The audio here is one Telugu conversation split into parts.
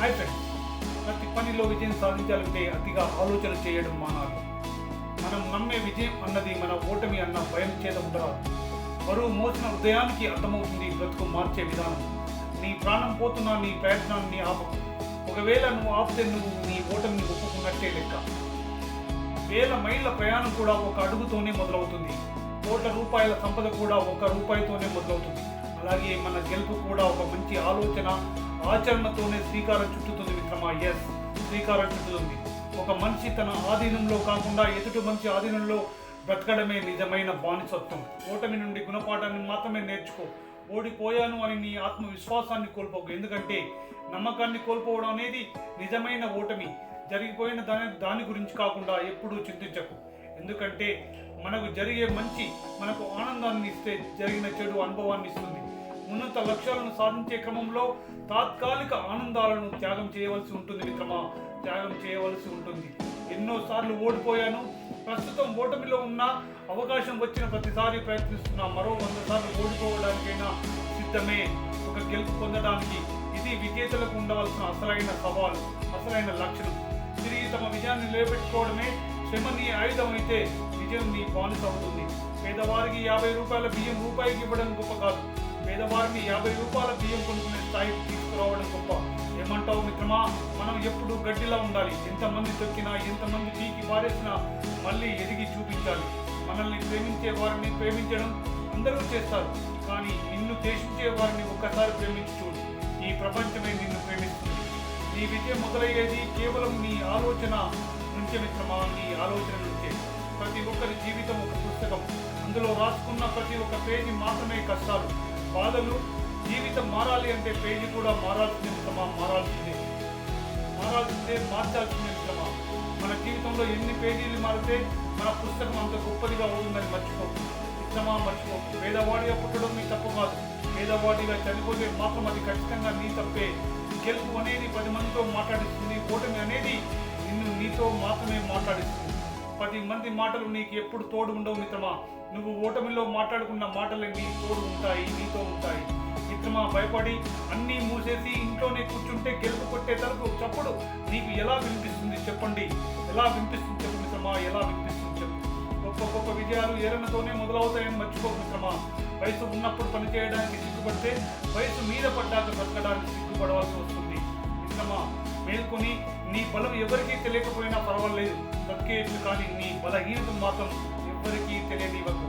హాయ్ ఫ్రెండ్స్ ప్రతి పనిలో విజయం సాధించాలంటే అతిగా ఆలోచన చేయడం మానాలి. మనం నమ్మే విజయం అన్నది మన ఓటమి అన్న భయం చేత ఉండరాదు. బరువు మోసిన హృదయానికి అర్థమవుతుంది బ్రతుకు మార్చే విధానం. నీ ప్రాణం పోతున్న నీ ప్రయత్నాన్ని ఆపకు ఒకవేళ నువ్వు ఆపితే నువ్వు నీ ఓటమిని ఒప్పుకున్నట్టే లెక్క. వేల మైళ్ళ ప్రయాణం కూడా ఒక అడుగుతోనే మొదలవుతుంది. కోట్ల రూపాయల సంపద కూడా ఒక రూపాయితోనే మొదలవుతుంది. అలాగే మన గెలుపు కూడా ఒక మంచి ఆలోచన ఆచరణతోనే శ్రీకారం చుట్టుతుంది మిత్రమా? ఎస్ శ్రీకారం చుట్టుతుంది. ఒక మనిషి తన ఆధీనంలో కాకుండా ఎదుటి మనిషి ఆధీనంలో బ్రతకడమే నిజమైన బానిసత్వం. ఓటమి నుండి గుణపాఠాన్ని మాత్రమే నేర్చుకో. ఓడిపోయాను అని నీ ఆత్మవిశ్వాసాన్ని కోల్పోకు. ఎందుకంటే నమ్మకాన్ని కోల్పోవడం అనేది నిజమైన ఓటమి. జరిగిపోయిన దాని దాని గురించి కాకుండా ఎప్పుడూ చింతించకు. ఎందుకంటే మనకు జరిగే మంచి మనకు ఆనందాన్ని ఇస్తే జరిగిన చెడు అనుభవాన్ని ఇస్తుంది. ఉన్నత లక్ష్యాలను సాధించే క్రమంలో తాత్కాలిక ఆనందాలను త్యాగం చేయవలసి ఉంటుంది మిత్రమా. త్యాగం చేయవలసి ఉంటుంది. ఎన్నోసార్లు ఓడిపోయాను. ప్రస్తుతం ఓటమిలో ఉన్న అవకాశం వచ్చిన ప్రతిసారి ప్రయత్నిస్తున్నా. మరో వంద సార్లు ఓడిపోవడానికైనా సిద్ధమే. ఒక గెలుపు పొందడానికి ఇది విజేతలకు ఉండవలసిన అసలైన సవాలు అసలైన లక్షణం. తిరిగి తమ విజయాన్ని నిలబెట్టుకోవడమే శ్రమ నీ ఆయుధం అయితే విజయం నీ బానిస అవుతుంది. పేదవారికి యాభై రూపాయల బియ్యం రూపాయికి ఇవ్వడం గొప్ప కాదు. పేదవారికి యాభై రూపాయల బియ్యం కొనుక్కునే స్థాయికి తీసుకురావడం గొప్ప. ఏమంటావు మిత్రమా? మనం ఎప్పుడు గడ్డిలా ఉండాలి. ఎంతమంది తొక్కినా ఎంతమంది పీకి పారేసినా మళ్ళీ ఎదిగి చూపించాలి. మనల్ని ప్రేమించే వారిని ప్రేమించడం అందరూ చేస్తారు. కానీ నిన్ను ద్వేషించే వారిని ఒక్కసారి ప్రేమించి చూడు. ఈ ప్రపంచమే నిన్ను ప్రేమిస్తుంది. నీ విజయం మొదలయ్యేది కేవలం నీ ఆలోచన నుంచే మిత్రమా? నీ ఆలోచన నుంచే. ప్రతి ఒక్కరి జీవితం ఒక పుస్తకం. అందులో రాసుకున్న ప్రతి ఒక్క పేజీ మాత్రమే కష్టాలు. బాధలు జీవితం మారాలి అంటే పేజీ కూడా మారాల్సిందే మిత్రమా? మారాల్సిందే. మారాల్సిందే మార్చాల్సిందే మిత్రమా? మన జీవితంలో ఎన్ని పేజీలు మారితే మన పుస్తకం అంత గొప్పదిగా అవుతుందని మర్చిపో. మిత్రమా మర్చిపో. పేదవాడిగా పుట్టడం మీ తప్పు కాదు. పేదవాడిగా చనిపోతే మాత్రం అది ఖచ్చితంగా నీ తప్పే. గెలుపు అనేది పది మందితో మాట్లాడిస్తుంది. ఓటమి అనేది నిన్ను నీతో మాత్రమే మాట్లాడిస్తుంది. పది మంది మాటలు నీకు ఎప్పుడు తోడు ఉండవు మిత్రమా? నువ్వు ఓటమిలో మాట్లాడుకున్న మాటలన్నీ నీ తోడు ఉంటాయి నీతో ఉంటాయి. మిత్రమా భయపడి అన్నీ మూసేసి ఇంట్లోనే కూర్చుంటే గెలుపు కొట్టే తలుపు చప్పుడు నీకు ఎలా వినిపిస్తుంది చెప్పండి? ఎలా వినిపిస్తుంది చెప్పు మిత్రమా ఎలా వినిపిస్తుంది చెప్పు. గొప్ప గొప్ప విజయాలు ఏరణతోనే మొదలవుతాయని మర్చిపో మిత్రమా. వయసు ఉన్నప్పుడు పనిచేయడానికి సిగ్గుపడితే వయసు మీద పడ్డాక బ్రతకడానికి సిగ్గుపడవలసి వస్తుంది. మేల్కొని నీ బలం ఎవరికీ తెలియకపోయినా పర్వాలేదు. బ్రతికేయచ్చు కానీ నీ బలహీనత మాత్రం ఎవరికీ తెలియనివ్వకు.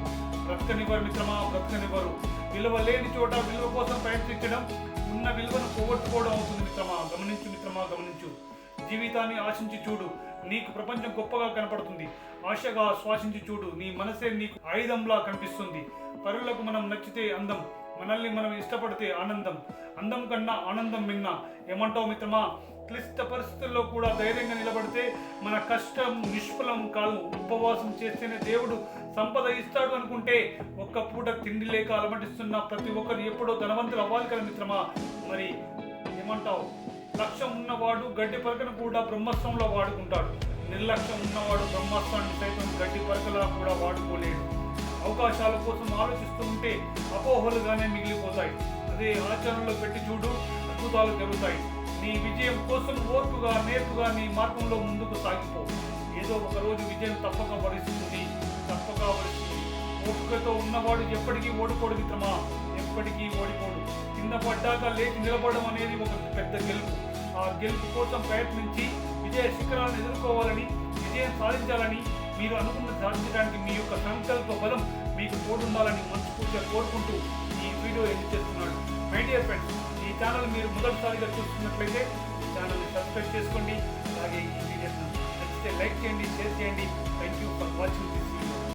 బ్రతకనివ్వరు మిత్రమా బ్రతకనివ్వరు. విలువ లేని చోట విలువ కోసం ప్రయత్నించడం ఉన్న విలువను పోగొట్టుకోవడం అవుతుంది మిత్రమా. గమనించు మిత్రమా గమనించు. జీవితాన్ని ఆశించి చూడు. నీకు ప్రపంచం గొప్పగా కనపడుతుంది. ఆశగా శ్వాసించి చూడు. నీ మనసే నీకు ఆయుధంలా కనిపిస్తుంది. పరులకు మనం నచ్చితే అందం మనల్ని మనం ఇష్టపడితే ఆనందం. అందం కన్నా ఆనందం మిన్న. ఏమంటావు మిత్రమా? క్లిష్ట పరిస్థితుల్లో కూడా ధైర్యంగా నిలబడితే మన కష్టం నిష్ఫలం కాదు. ఉపవాసం చేస్తేనే దేవుడు సంపద ఇస్తాడు అనుకుంటే ఒక్క పూట తిండి లేక అలమటిస్తున్న ప్రతి ఒక్కరు ఎప్పుడో ధనవంతులు అవ్వాలి కదా మిత్రమా? మరి ఏమంటావు? లక్ష్యం ఉన్నవాడు గడ్డి పరకను కూడా బ్రహ్మాస్త్రంలో వాడుకుంటాడు. నిర్లక్ష్యం ఉన్నవాడు బ్రహ్మాస్త్రాన్ని సైతం గడ్డి పరకలా కూడా వాడుకోలేడు. అవకాశాల కోసం ఆలోచిస్తూ ఉంటే అపోహలుగానే మిగిలిపోతాయి. అదే ఆచరణలో పెట్టి చూడు అద్భుతాలు జరుగుతాయి. నీ విజయం కోసం ఓర్పుగా నేర్పుగా నీ మార్గంలో ముందుకు సాగిపో. ఏదో ఒక రోజు విజయం తప్పక వరిస్తుంది తప్పక వరిస్తుంది. ఓపికతో ఉన్నవాడు ఎప్పటికీ ఓడిపోడు మిత్రమా? ఎప్పటికీ ఓడిపోడు. కింద పడ్డాక లేచి నిలబడడం అనేది ఒక పెద్ద గెలుపు. ఆ గెలుపు కోసం ప్రయత్నించి విజయ శిఖరాలను ఎదుర్కోవాలని విజయం సాధించాలని మీరు అనుకున్న సాధించడానికి మీ యొక్క సంకల్ప బలం మీకు తోడుండాలని మనస్ఫూర్తిగా కోరుకుంటూ ఈ వీడియో ఎడిట్ చేస్తున్నాడు మై డియర్ ఫ్రెండ్స్ ఛానల్ మీరు మొదటిసారిగా చూస్తున్నట్లయితే ఛానల్ని సబ్స్క్రైబ్ చేసుకోండి. అలాగే ఈ వీడియోను నచ్చితే లైక్ చేయండి షేర్ చేయండి. Thank you for watching this video